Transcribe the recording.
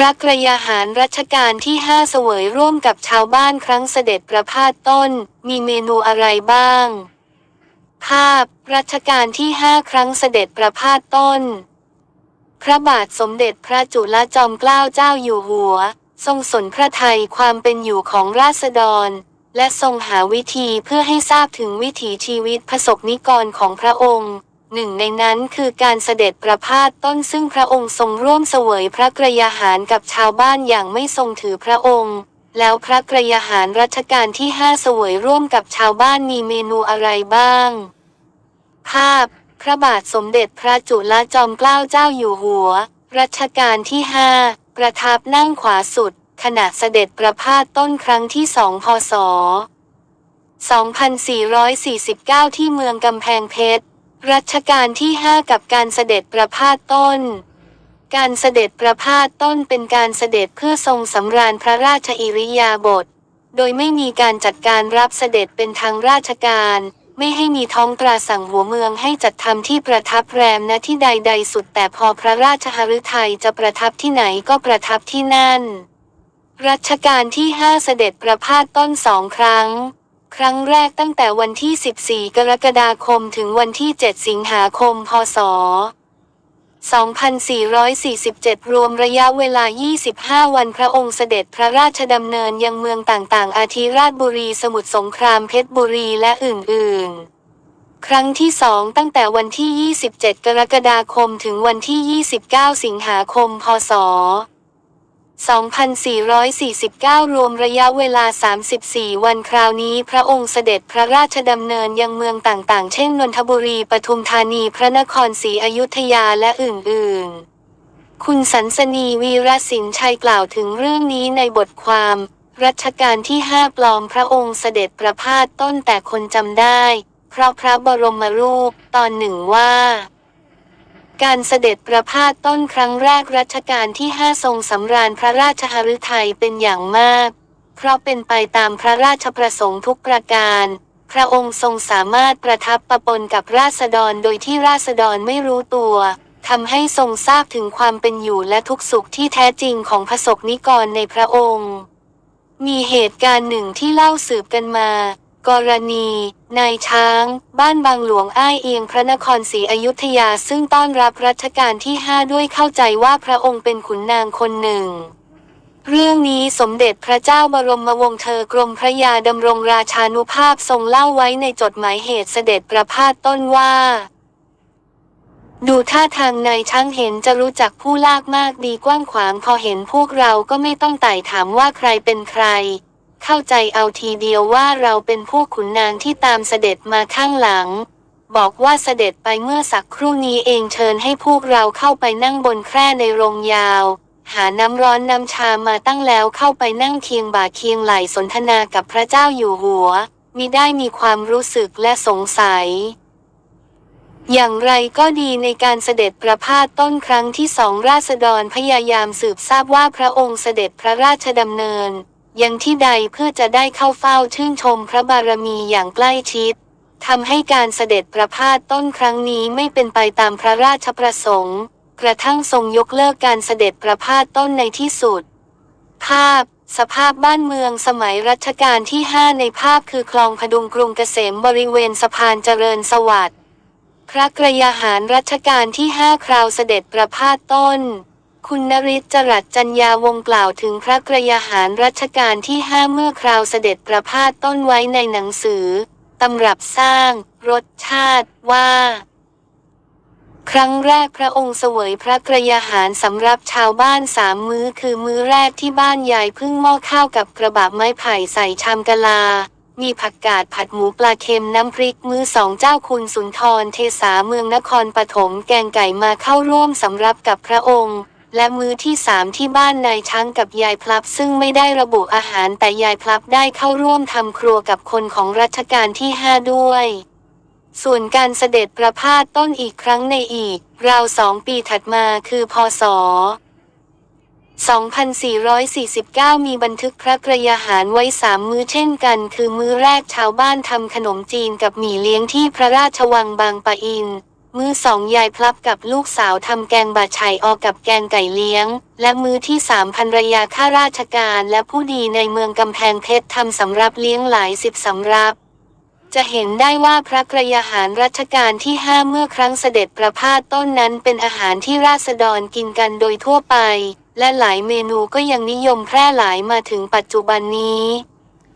พระกระยาหารรัชกาลที่ห้าเสวยร่วมกับชาวบ้านครั้งเสด็จประพาสต้น มีเมนูอะไรบ้าง ภาพ รัชกาลที่ห้าครั้งเสด็จประพาสต้น พระบาทสมเด็จพระจุลจอมเกล้าเจ้าอยู่หัว ทรงสนพระไทยความเป็นอยู่ของราษฎร และทรงหาวิธีเพื่อให้ทราบถึงวิถีชีวิตประสบนิกรของพระองค์ หนึ่งในนั้นคือการเสด็จประพาสต้นซึ่งพระองค์ทรงร่วมเสวยพระกระยาหารกับชาวบ้านอย่างไม่ทรงถือพระองค์ แล้วพระกระยาหารรัชกาลที่ห้าเสวยร่วมกับชาวบ้านมีเมนูอะไรบ้าง ภาพ พระบาทสมเด็จพระจุลจอมเกล้าเจ้าอยู่หัว รัชกาลที่ห้าประทับนั่งขวาสุด ขณะเสด็จประพาสต้นครั้งที่สองพศ 2449 ที่เมืองกำแพงเพชร รัชกาลที่ห้ากับการเสด็จประพาสต้น การเสด็จประพาสต้นเป็นการเสด็จเพื่อทรงสำราญพระราชอิริยาบถ โดยไม่มีการจัดการรับเสด็จเป็นทางราชการ ไม่ให้มีท้องตราสั่งหัวเมืองให้จัดทำที่ประทับแรมณที่ใดๆสุดแต่พอพระราชหฤทัยจะประทับที่ไหนก็ประทับที่นั่น รัชกาลที่ห้าเสด็จประพาสต้นสองครั้ง ครั้งแรกตั้งแต่วันที่ 14 กรกฎาคมถึงวันที่ 7 สิงหาคม พศ 2447 รวมระยะเวลา 25 วันพระองค์เสด็จพระราชดำเนินยังเมืองต่างๆ อาทิราชบุรีสมุทรสงครามเพชรบุรีและอื่นๆ ครั้งที่สองตั้งแต่วันที่ 27 กรกฎาคมถึงวันที่ 29 สิงหาคม พศ 2449 รวมระยะเวลา 34 วันคราวนี้ พระองค์เสด็จพระราชดำเนินยังเมืองต่างๆ เช่น นนทบุรี ปทุมธานี พระนครศรีอยุธยา และอื่นๆ คุณสันสนีวีรศินชัยกล่าวถึงเรื่องนี้ในบทความ รัชกาลที่ห้าปลอมพระองค์เสด็จประพาสต้นแต่คนจำได้ เพราะพระบรมรูปตอนหนึ่งว่า การเสด็จประพาสต้นครั้งแรกรัชกาลที่ห้าทรงสำราญพระราชหฤทัยเป็นอย่างมาก เพราะเป็นไปตามพระราชประสงค์ทุกประการ พระองค์ทรงสามารถประทับประปนกับราษฎรโดยที่ราษฎรไม่รู้ตัวทำให้ทรงทราบถึงความเป็นอยู่และทุกสุขที่แท้จริงของพระสกนิกรในพระองค์ มีเหตุการณ์หนึ่งที่เล่าสืบกันมา กรณี นายช้าง บ้านบางหลวงอ้ายเอียงพระนครศรีอยุธยาซึ่งต้อนรับรัชกาลที่ห้าด้วยเข้าใจว่าพระองค์เป็นขุนนางคนหนึ่ง เรื่องนี้สมเด็จพระเจ้าบรมวงศ์เธอกรมพระยาดำรงราชานุภาพทรงเล่าไว้ในจดหมายเหตุเสด็จประพาสต้นว่า ดูท่าทางนายช่างเห็นจะรู้จักผู้ลากมากดีกว้างขวางพอเห็นพวกเราก็ไม่ต้องไต่ถามว่าใครเป็นใคร เข้าใจเอาทีเดียวว่าเราเป็นพวกขุนนางที่ตามเสด็จมาข้างหลัง บอกว่าเสด็จไปเมื่อสักครู่นี้เองเชิญให้พวกเราเข้าไปนั่งบนแคร่ในโรงยาว หาน้ำร้อนน้ำชามาตั้งแล้วเข้าไปนั่งเคียงบ่าเคียงไหลสนทนากับพระเจ้าอยู่หัวมิได้มีความรู้สึกและสงสัย อย่างไรก็ดีในการเสด็จประพาสต้นครั้งที่สองราษฎรพยายามสืบทราบว่าพระองค์เสด็จพระราชดำเนิน ยังที่ใดเพื่อจะได้เข้าเฝ้าชื่นชมพระบารมีอย่างใกล้ชิดทำให้การเสด็จประพาสต้นครั้งนี้ไม่เป็นไปตามพระราชประสงค์ กระทั่งทรงยกเลิกการเสด็จประพาสต้นในที่สุด ภาพ สภาพบ้านเมืองสมัยรัชกาลที่ 5 ในภาพคือคลองพดุงกรุงเกษมบริเวณสะพานเจริญสวัสดิ์พระกระยาหารรัชกาลที่ห้าคราวเสด็จประพาสต้น คุณนริศจรัสจัญญาวงกล่าวถึงพระกระยาหารรัชกาลที่ห้าเมื่อคราวเสด็จประพาสต้นไว้ในหนังสือตำรับสร้าง รสชาติว่า ครั้งแรกพระองค์เสวยพระกระยาหารสำหรับชาวบ้านสามมื้อคือมื้อแรกที่บ้านยายพึ่งหม้อข้าวกับกระบะไม้ไผ่ใส่ชามกะลา มีผักกาดผัดหมูปลาเค็มน้ำพริกมื้อสองเจ้าคุณสุนทรเทสาเมืองนครปฐมแกงไก่มาเข้าร่วมสำรับกับพระองค์ และมื้อที่สามที่บ้านนายช้างกับยายพลับ ซึ่งไม่ได้ระบุอาหารแต่ยายพลับได้เข้าร่วมทำครัวกับคนของรัชกาลที่ห้าด้วย ส่วนการเสด็จประพาสต้นอีกครั้งในอีก ราวสองปีถัดมาคือพศ2449 มีบันทึกพระกระยาหารไว้สามมื้อเช่นกัน คือมื้อแรกชาวบ้านทำขนมจีนกับหมี่เลี้ยงที่พระราชวังบางปะอิน มื้อสองยายพลับกับลูกสาวทำแกงบาไฉออกกับแกงไก่เลี้ยง และมื้อที่สามภรรยาข้าราชการและผู้ดีในเมืองกำแพงเพชรทำสำรับเลี้ยงหลายสิบสำรับจะเห็นได้ว่าพระกระยาหารรัชกาลที่ห้าเมื่อครั้งเสด็จประพาสต้นนั้นเป็นอาหารที่ราษฎรกินกันโดยทั่วไป และหลายเมนูก็ยังนิยมแพร่หลายมาถึงปัจจุบันนี้